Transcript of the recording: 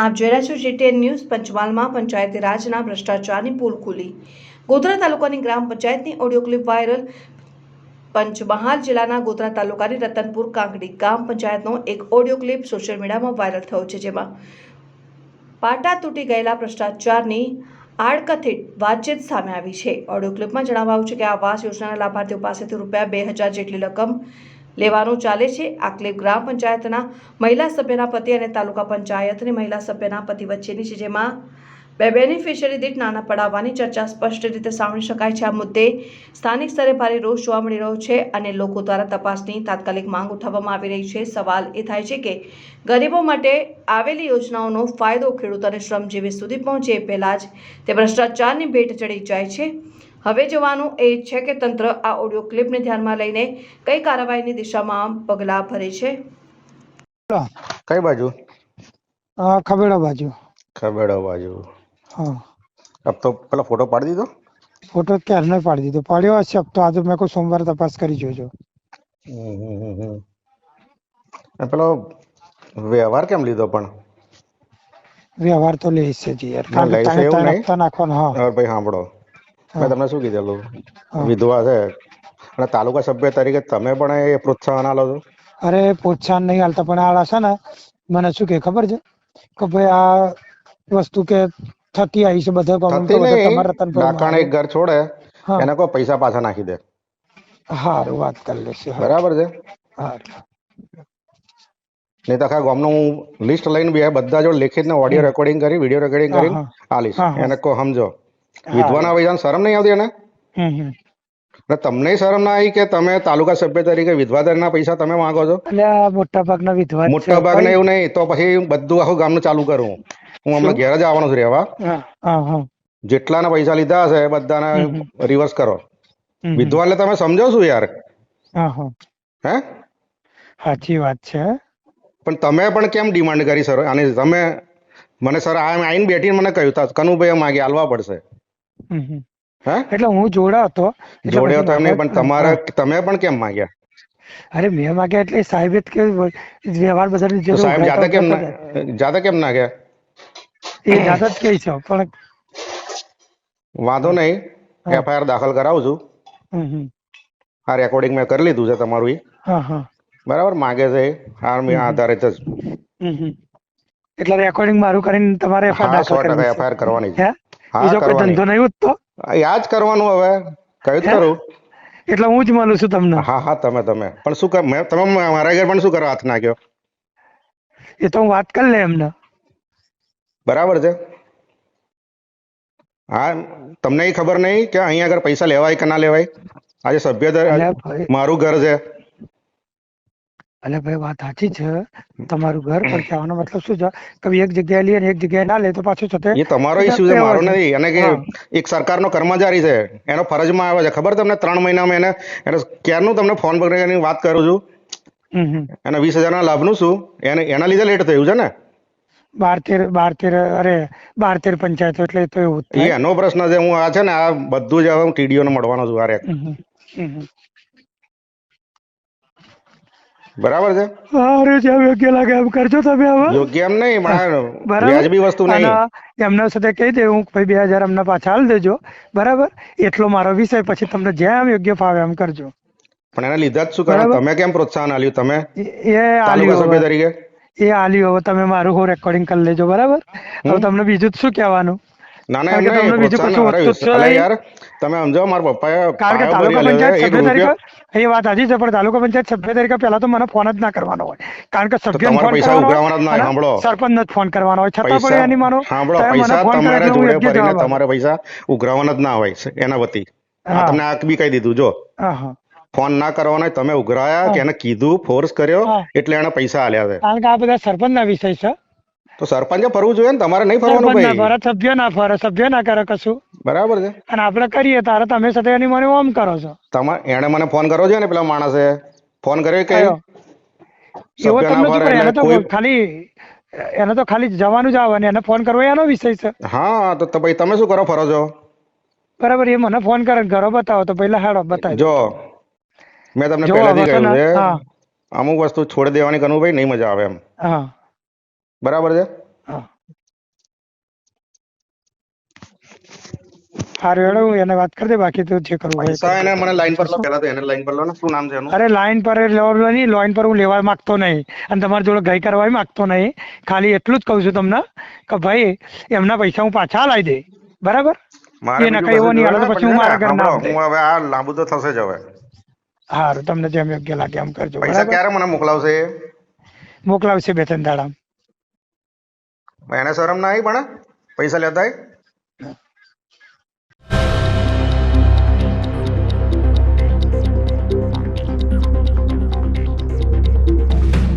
આપ જોઈ છો જીટીએન ન્યૂઝ પંચમહાલમાં. પંચાયતી રાજના ભ્રષ્ટાચારની પોલ ખુલી. ગોધરા તાલુકાની ગ્રામ પંચાયતની ઓડિયો ક્લિપ વાયરલ. પંચમહાલ જિલ્લાના ગોધરા તાલુકાની રતનપુર કાંકડી ગ્રામ પંચાયતનો એક ઓડિયો ક્લિપ સોશિયલ મીડિયામાં વાયરલ થયો છે, જેમાં પાટા તૂટી ગયેલા ભ્રષ્ટાચારની આડકથિત વાતચીત સામે આવી છે. ઓડિયો ક્લિપમાં જણાવાયું છે કે આવાસ યોજનાના લાભાર્થીઓ પાસેથી રૂપિયા બે હજાર જેટલી રકમ લેવાનું ચાલે છે. આ ક્લિપ ગ્રામ પંચાયતના મહિલા સભ્યના પતિ અને તાલુકા પંચાયતની મહિલા સભ્યના પતિ વચ્ચેની છે, જેમાં બે બેનિફિશિયરી દીઠ નાના પડાવવાની ચર્ચા સ્પષ્ટ રીતે સાંભળી શકાય છે. આ મુદ્દે સ્થાનિક સ્તરે ભારે રોષ જોવા મળી રહ્યો છે અને લોકો દ્વારા તપાસની તાત્કાલિક માંગ ઉઠાવવામાં આવી રહી છે. સવાલ એ થાય છે કે ગરીબો માટે આવેલી યોજનાઓનો ફાયદો ખેડૂત અને શ્રમજીવી સુધી પહોંચે પહેલાં જ તે ભ્રષ્ટાચારની ભેટ ચડી જાય છે. હવે જોવાનું એ છે કે તંત્ર આ ઓડિયો ક્લિપને ધ્યાનમાં લઈને કઈ કાર્યવાહીની દિશામાં પગલાં ભરે છે? કઈ બાજુ? ખબેડા બાજુ. ખબેડા બાજુ. હા. અબ તો પેલા ફોટો પાડી દીધો? ફોટો ક્યારનો પાડી દીધો? પાડ્યો હશે अब તો. આજે મેં કોઈ સોમવારે તપાસ કરી જોજો. પેલો વ્યવહાર કેમ લીધો પણ? વ્યવહાર તો લે છે જ યાર. નાખવાનો હા. ભાઈ સાંભળો. મેં તમને શું કીધેલું? વિધવા છે. અને તાલુકા સભ્ય તરીકે તમે પણ એ પ્રોત્સાહન આલો છો? અરે પ્રોત્સાહન નહીં હાલતા પણ આલા છે ને મને શું કે ખબર છે? કે ભાઈ આ વસ્તુ કે થતી આવી છે બધા તમારા એક ઘર છોડે એને કોઈ પૈસા પાછા નાખી દે. હારું વાત કરી લેશે બરાબર છે. નહીં તો આખા ગામનું લિસ્ટ લઈને બે બધા જો લેખિત ને ઓડિયો રેકોર્ડિંગ કરી વીડિયો રેકોર્ડિંગ કરી આ હા. એને કહો સમજો. વિધવાના પૈસા શરમ નહીં આવતી એને? અને તમને શરમ ના આવી કે તમે તાલુકા સભ્ય તરીકે વિધવા દરના પૈસા તમે માંગો છો? મોટા ભાગના વિધવા મોટા ભાગને. એવું નહીં તો પછી બધું આખું ગામનું ચાલુ કરું. હું હમણાં ઘેર જ આવવાનો છું રહેવા. જેટલાના પૈસા લીધા હશે બધાને. રિવર્સ કરો. વિધવા એટલે તમે સમજો છો યાર? હા સાચી વાત છે પણ તમે પણ કેમ ડિમાન્ડ કરી સર અને તમે મને સર આ આઈને બેઠીને મને કહ્યું કનુભાઈ માગે આલવા પડશે. હે? એટલે હું જોડા હતો. જોડ્યો તો એમ પણ તમારા તમે પણ કેમ માંગ્યા? અરે મેં માગ્યા એટલે સાહેબ કે વ્યવહાર તો જરૂર સાહેબ જાતે કેમ જાતે. કેમ ના ગયા? એ જાત જ કહે છે પણ વાંધો નહીં. એફઆઈઆર દાખલ કરાવું છું. આ રેકોર્ડિંગ મેં કરી લીધું છે તમારું એ. હા હા. બરાબર? માગે છે આર્મી આધારે આધારિત જ. એટલે રેકોર્ડિંગ મારું કરીને તમારે એફઆઈઆર દાખલ કરવાની છે. બીજો કોઈ ધંધો નહીં ઉઠતો યાદ કરવાનું હવે. કયું કરું. એટલે હું જ માનું છું તમને. હા હા તમે તમે. પણ શું કર તમે મારા ઘર પણ શું કરવા હાથ નાખ્યો? એ તો હું વાત કરી લે એમને. બરાબર છે. હા તમને ખબર નહીં કે અહીંયા આગળ પૈસા લેવાય કે ના લેવાય? આજે સભ્ય મારું ઘર છે. અલે ભાઈ વાત સાચી છે. તમારું ઘર પણ કહેવાનો મતલબ શું છે? કે એક જગ્યાએ લઈએ ને એક જગ્યાએ ના લે તો પાછું છતે એ તમારો ઇશ્યુ છે મારો. નથી. અને કે એક સરકારનો કર્મચારી છે એનો ફરજમાં આવે છે. ખબર તમને ત્રણ મહિનામાં એને એને ક્યારનું તમને ફોન પકડીને વાત કરું છું? અને વીસ હજાર વીસ હજારના લાભનું શું? એને એના લીધે લેટ થયું છે ને? બાર તેર બાર તેર અરે બાર તેર પંચાયતો એટલે તો એવું એનો પ્રશ્ન છે હું આ છે ને આ બધું જ હવે હું TDO ને મળવાનો છું આ રેક. બરાબર છે? અરે જેમ યોગ્ય લાગે એમ કરજો તમે હવે. યોગ્ય એમ નહીં પણ વ્યાજબી વસ્તુ નહીં. એમના સાથે કહી દે હું ભાઈ બે હજાર અમને પાછા હાલ દેજો. બરાબર? એટલો મારો વિષય પછી તમને જેમ યોગ્ય ફાવે એમ કરજો. પણ એના લીધા જ શું કરો? તમે કેમ પ્રોત્સાહન આલ્યું? તમે? એ- આલ્યું સભ્ય તરીકે? એ આલ્યું હવે તમે મારું હું રેકોર્ડિંગ કરી લેજો બરાબર? હવે તમને બીજું જ શું કહેવાનું? ના ના એમ નહીં પ્રોત્સાહન કશું અરે વસ્તુ જ છે અલે નહીં. યાર તમે સમજો મારા પપ્પાએ કારણ કે તાલુકા પંચાયત સભ્ય તરીકે એ વાત સાચી છે પણ તાલુકા પંચાયત સભ્ય તરીકે પહેલા તો મને ફોન જ ના કરવાનો હોય. કારણ કે સભ્ય તમારા પૈસા ઉઘરાવવાના જ ના સાંભળો. સરપંચ જ ફોન કરવાનો હોય. છતાં પણ એની માનો સાંભળો પૈસા તમારા જોડે ભરીને તમારે પૈસા ઉઘરાવવાના જ ના હોય એના વતી. તમને આ બી કહી દીધું જો. હા ફોન ના કરવાનો તમે ઉઘરાયા કે એને કીધું ફોર્સ કર્યો એટલે એને પૈસા આલ્યા છે. કારણ કે આ બધા સરપંચના વિષય છે. તો સરપંચે ફરવું જોઈએ ને તમારે નહીં ફરવાનું ના ભાઈ. ફરે સભ્ય ના ફરે સભ્ય ના કરે કશું. બરાબર છે. અને આપણે કરીએ તારે તમે સાથે એની મને ઓમ કરો છો. તમે એને મને ફોન કરવો જોઈએ ને પેલા માણસે? ફોન કર્યો કે એવો તમને શું એને તો ખાલી એને તો ખાલી જવાનું જ આવે ને એને ફોન કરવો એનો વિષય છે. હા તો ભાઈ તમે શું કરો? ફરો છો. બરાબર એ મને ફોન કરે ને ઘરો બતાવો તો પહેલા હાડો બતાવી જો મેં તમને પહેલેથી કહ્યું છે અમુક વસ્તુ છોડી દેવાની કનું ભાઈ નહીં મજા આવે એમ. હા. બરાબર છે? સારું હું એને વાત કરી દે બાકી તો અરે લાઈન પર લેવા લાઈન પર હું લેવા માંગતો નહીં. અને તમારી જોડે ગઈ કરવા માંગતો નહીં. ખાલી એટલું જ કઉ છું તમને કે ભાઈ એમના પૈસા હું પાછા લાવી દે. બરાબર? હું મારા ઘર હવે આ લાંબુ તો થશે જ હવે. સારું તમને જેમ યોગ્ય લાગે એમ કરજો પૈસા ક્યારે મને મોકલાવશે મોકલાવશે બે ત્રણ દાડા. એને શરમ ના આવી પણ પૈસા લેતા